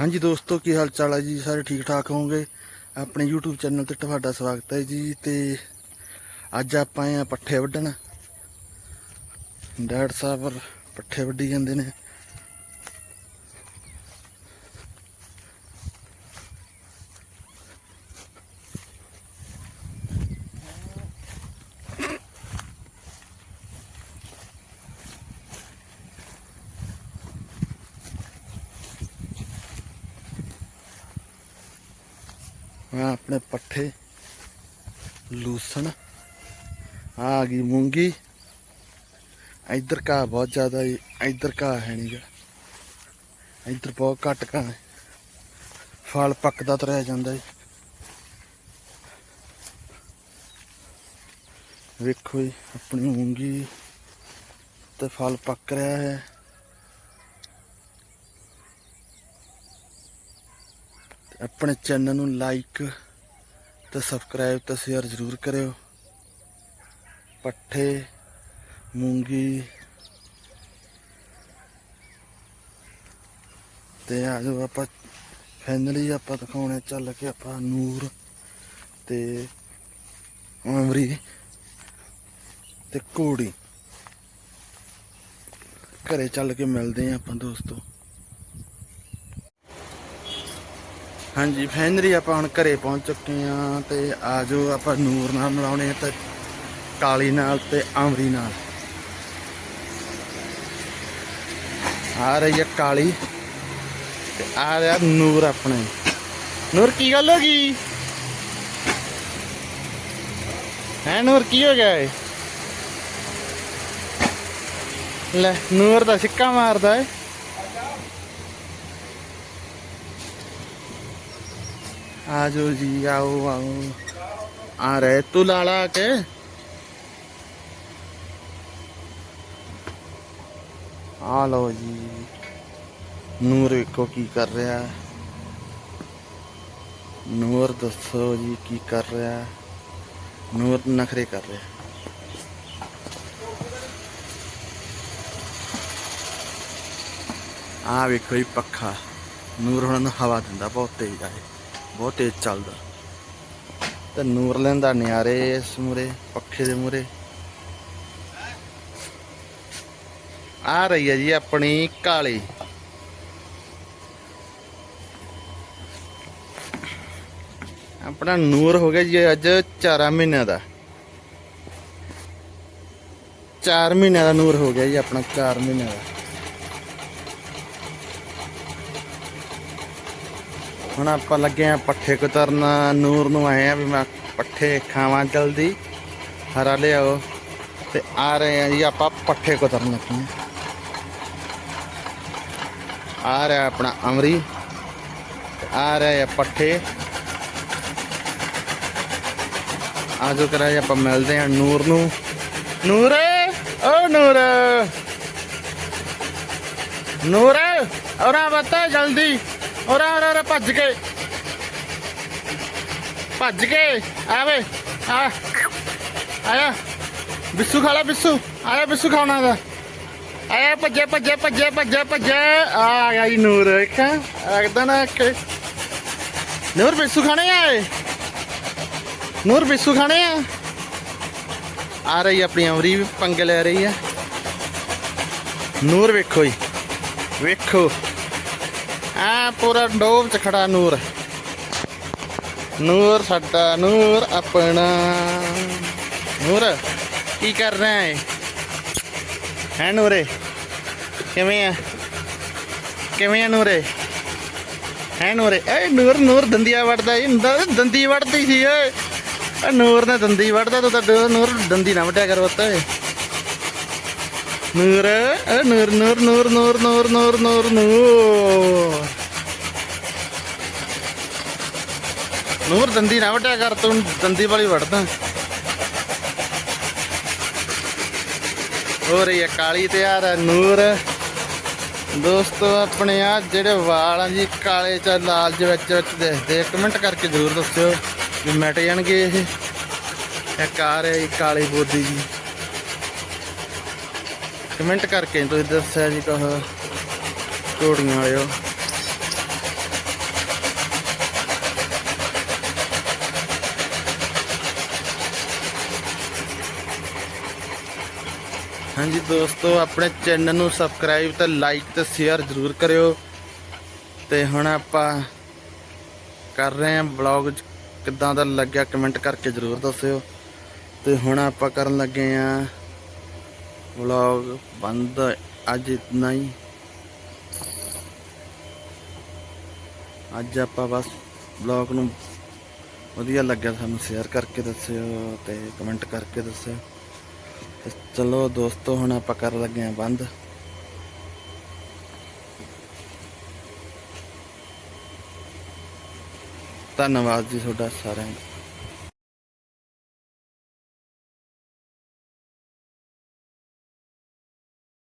ਹਾਂਜੀ ਦੋਸਤੋ, ਕੀ ਹਾਲ ਚਾਲ ਹੈ ਜੀ? ਸਾਰੇ ਠੀਕ ਠਾਕ ਹੋਵੋਗੇ? ਆਪਣੇ YouTube ਚੈਨਲ ਤੇ ਤੁਹਾਡਾ ਸਵਾਗਤ ਹੈ ਜੀ ਤੇ ਅੱਜ ਆਪਾਂ ਆ ਪੱਠੇ ਵੱਢਣ। ਡੈਡ ਸਾਹਿਬ ਪੱਠੇ ਵੱਢੀ ਜਾਂਦੇ ਨੇ। ਆ ਆਪਣੇ ਪੱਠੇ, ਲੂਸਣ, ਆ ਗਈ ਮੂੰਗੀ। ਇੱਧਰ ਕਾ ਬਹੁਤ ਜ਼ਿਆਦਾ ਹੈ ਇੱਧਰ ਕਾ ਹੈ ਨਹੀਂਗਾ ਇੱਧਰ ਬਹੁਤ ਘੱਟ ਕਾ ਹੈ ਫਲ ਪੱਕਦਾ ਤਾਂ ਜਾਂਦਾ ਹੈ ਵੇਖੋ ਜੀ, ਆਪਣੀ ਮੂੰਗੀ ਤੇ ਫਲ ਪੱਕ ਰਿਹਾ ਹੈ। ਆਪਣੇ ਚੈਨਲ ਨੂੰ ਲਾਈਕ ਤੇ ਸਬਸਕ੍ਰਾਈਬ ਤੇ ਸ਼ੇਅਰ ਜ਼ਰੂਰ ਕਰਿਓ। ਪੱਠੇ, ਮੂੰਗੀ ਤੇ ਆ ਜੋ ਆਪਾਂ ਫਾਈਨਲੀ ਆਪਾਂ ਦਿਖਾਉਣੇ ਚੱਲ ਕੇ ਆਪਾਂ ਨੂਰ ਤੇ ਅਮਰੀ ਤੇ ਕੋੜੀ ਘਰੇ ਚੱਲ ਕੇ ਮਿਲਦੇ ਆ ਆਪਾਂ ਦੋਸਤੋ। ਹਾਂਜੀ ਫਾਈਨਲੀ ਆਪਾਂ ਹੁਣ ਘਰੇ ਪਹੁੰਚ ਚੁੱਕੇ ਆ ਤੇ ਆਜੋ ਆਪਾਂ ਨੂਰ ਨਾਲ ਮਿਲਾਉਣੇ ਆ ਤੇ ਕਾਲੀ ਨਾਲ ਤੇ ਅਮਰੀ ਨਾਲ। ਆ ਰਹੀ ਹੈ ਕਾਲੀ ਤੇ ਆ ਰਿਹਾ ਨੂਰ ਆਪਣੇ। ਨੂਰ, ਕੀ ਗੱਲ ਹੋ ਗਈ? ਹੈ ਨੂਰ, ਕੀ ਹੋ ਗਿਆ ਏ? ਲੈ, ਨੂਰ ਦਾ ਸਿੱਕਾ ਮਾਰਦਾ ਏ। ਆ ਆਜੋ ਜੀ, ਆਓ ਆਓ। ਆ ਰਹੇ ਤੂੰ ਲਾਲਾ ਕੇ। ਆ ਲਓ ਜੀ। ਨੂਰ ਵੇਖੋ ਕੀ ਕਰ ਰਿਹਾ? ਨੂਰ ਦੱਸੋ ਜੀ ਕੀ ਕਰ ਰਿਹਾ? ਨੂਰ ਨਖਰੇ ਕਰ ਰਿਹਾ। ਆ ਵੇਖੋ ਜੀ ਪੱਖਾ। ਨੂਰ ਹੁਣ ਨੂੰ ਹਵਾ ਦਿੰਦਾ, ਬਹੁਤ ਤੇਜ਼ ਆ ਇਹ। ਬਹੁਤ ਤੇਜ਼ ਚੱਲਦਾ। ਤੇ ਨੂਰ ਲੈਂਦਾ ਨਿਆਰੇ ਇਸ ਮੂਰੇ ਪੱਖੇ ਦੇ ਮੂਰੇ ਆ ਰਹੀ ਹੈ ਜੀ ਆਪਣੀ ਕਾਲੀ। ਆਪਣਾ ਨੂਰ ਹੋ ਗਿਆ ਜੀ ਅੱਜ 4 ਮਹੀਨਿਆਂ ਦਾ। 4 ਮਹੀਨਿਆਂ ਦਾ ਨੂਰ ਹੋ ਗਿਆ ਜੀ ਆਪਣਾ 4 ਮਹੀਨਿਆਂ ਦਾ। ਹੁਣ ਆਪਾਂ ਲੱਗੇ ਆ ਪੱਠੇ ਕੁਤਰਨ। ਨੂਰ ਨੂੰ ਆਏ ਆ ਵੀ ਮੈਂ ਪੱਠੇ ਖਾਵਾਂ ਜਲਦੀ। ਹਰਾ ਲਿਆਓ। ਤੇ ਆ ਰਹੇ ਆ ਜੀ ਆਪਾਂ ਪੱਠੇ ਕੁਤਰਨ ਲੱਗੇ ਆ ਆ ਰਿਹਾ ਆਪਣਾ ਅਮਰੀ। ਆ ਰਿਹਾ ਆ ਪੱਠੇ। ਆਜੋ ਕਰਾ ਜੀ ਆਪਾਂ ਮਿਲਦੇ ਆ ਨੂਰ ਨੂੰ। ਨੂਰ! ਓ ਨੂਰ! ਨੂਰ! ਔਰਾ ਬਤਾ ਜਲਦੀ। ਔਰਾ ਔਰਾ ਔਰਾ ਭੱਜ ਕੇ। ਭੱਜ ਕੇ ਆਵੇ ਆ। ਆਇਆ। ਬਿੱਸੂ ਖਾ ਲੈ, ਬਿੱਸੂ। ਆਇਆ ਬਿੱਸੂ ਖਾਣਾ ਦਾ। ਆਇਆ ਭੱਜੇ ਭੱਜੇ ਭੱਜੇ ਭੱਜੇ ਭੱਜੇ ਆ ਗਿਆ ਜੀ ਨੂਰ ਵੇਖਾਂ ਰੱਖਦਾ ਨਾ ਕਿ ਨੂਰ, ਬਿੱਸੂ ਖਾਣੇ ਆਏ ਨੂਰ, ਬਿੱਸੂ ਖਾਣੇ ਆ? ਆ ਰਹੀ ਆਪਣੀ ਅਮਰੀ ਵੀ, ਪੰਗੇ ਲੈ ਰਹੀ ਆ। ਨੂਰ ਵੇਖੋ ਜੀ। ਵੇਖੋ। ਪੂਰਾ ਡੋਬ ਚ ਖੜਾ ਨੂਰ। ਨੂਰ ਸਾਡਾ, ਨੂਰ ਆਪਣਾ। ਨੂਰ, ਕੀ ਕਰ ਰਿਹਾ ਹੈ ਹੈ ਨੂਰੇ? ਕਿਵੇਂ ਆ? ਕਿਵੇਂ ਆ ਨੂਰੇ? ਹੈ ਨੂਰੇ? ਏ ਨੂਰ ਨੂਰ ਦੰਦੀਆਂ ਵੜਦਾ ਏ। ਹੁੰਦਾ ਦੰਦੀ ਵੜਦੀ ਸੀ ਓਏ ਆ ਨੂਰ ਨੇ ਦੰਦੀ ਵੜਦਾ ਤੂੰ ਤਾਂ ਨੂਰ ਦੰਦੀ ਨਾ ਵਟਿਆ ਕਰ ਪੁੱਤ। ਏ ਨੂਰ ਨੂਰ ਨੂਰ ਨੂਰ ਨੂਰ ਨੂਰ ਨੂਰ ਨੂਰ ਨੂਰ। ਨੂਰ ਦੰਦੀ ਨਾ ਵਟਿਆ ਕਰ, ਤੂੰ ਦੰਦੀ ਵਾਲੀ ਵੜਦਾ ਹੋ ਰਹੀ ਹੈ ਕਾਲੀ ਤੇ ਯਾਰ ਨੂਰ। ਦੋਸਤੋ, ਆਪਣੇ ਆ ਜਿਹੜੇ ਵਾਲ ਆ ਜੀ, ਕਾਲੇ ਚ, ਲਾਲ ਜਿਹੇ ਵਿੱਚ ਵਿੱਚ ਦਿਖਦੇ ਕਮੈਂਟ ਕਰਕੇ ਜ਼ਰੂਰ ਦੱਸਿਓ ਵੀ ਮਿਟ ਜਾਣਗੇ ਇਹ। ਇੱਕ ਆ ਰਿਹਾ ਜੀ, ਕਾਲੀ ਬੋਦੀ ਜੀ। ਕਮੈਂਟ ਕਰਕੇ ਤੁਸੀਂ ਦੱਸਿਆ ਜੀ ਕਹ। ਘੋੜੀਆਂ ਵਾਲਿਓ। ਹਾਂਜੀ ਦੋਸਤੋ, ਆਪਣੇ ਚੈਨਲ ਨੂੰ ਸਬਸਕ੍ਰਾਈਬ ਤੇ ਲਾਈਕ ਤੇ ਸ਼ੇਅਰ ਜ਼ਰੂਰ ਕਰਿਓ। ਤੇ ਹੁਣ ਆਪਾਂ ਕਰ ਰਹੇ ਹਾਂ ਵਲੌਗ ਕਿੱਦਾਂ ਦਾ ਲੱਗਿਆ ਕਮੈਂਟ ਕਰਕੇ ਜ਼ਰੂਰ ਦੱਸਿਓ। ਤੇ ਹੁਣ ਆਪਾਂ ਕਰਨ ਲੱਗੇ ਆਂ ਵਲੌਗ ਬੰਦ ਅੱਜ ਇਤਨਾ ਹੀ। ਅੱਜ ਆਪਾਂ ਬਸ ਵਲੌਗ ਨੂੰ ਵਧੀਆ ਲੱਗਿਆ ਸਾਨੂੰ ਸ਼ੇਅਰ ਕਰਕੇ ਦੱਸਿਓ ਤੇ ਕਮੈਂਟ ਕਰਕੇ ਦੱਸਿਓ। ਤੇ ਚਲੋ ਦੋਸਤੋ ਹੁਣ ਆਪਾਂ ਕਰਨ ਲੱਗੇ ਆਂ ਬੰਦ। ਧੰਨਵਾਦ ਜੀ ਤੁਹਾਡਾ ਸਾਰਿਆਂ ਦਾ।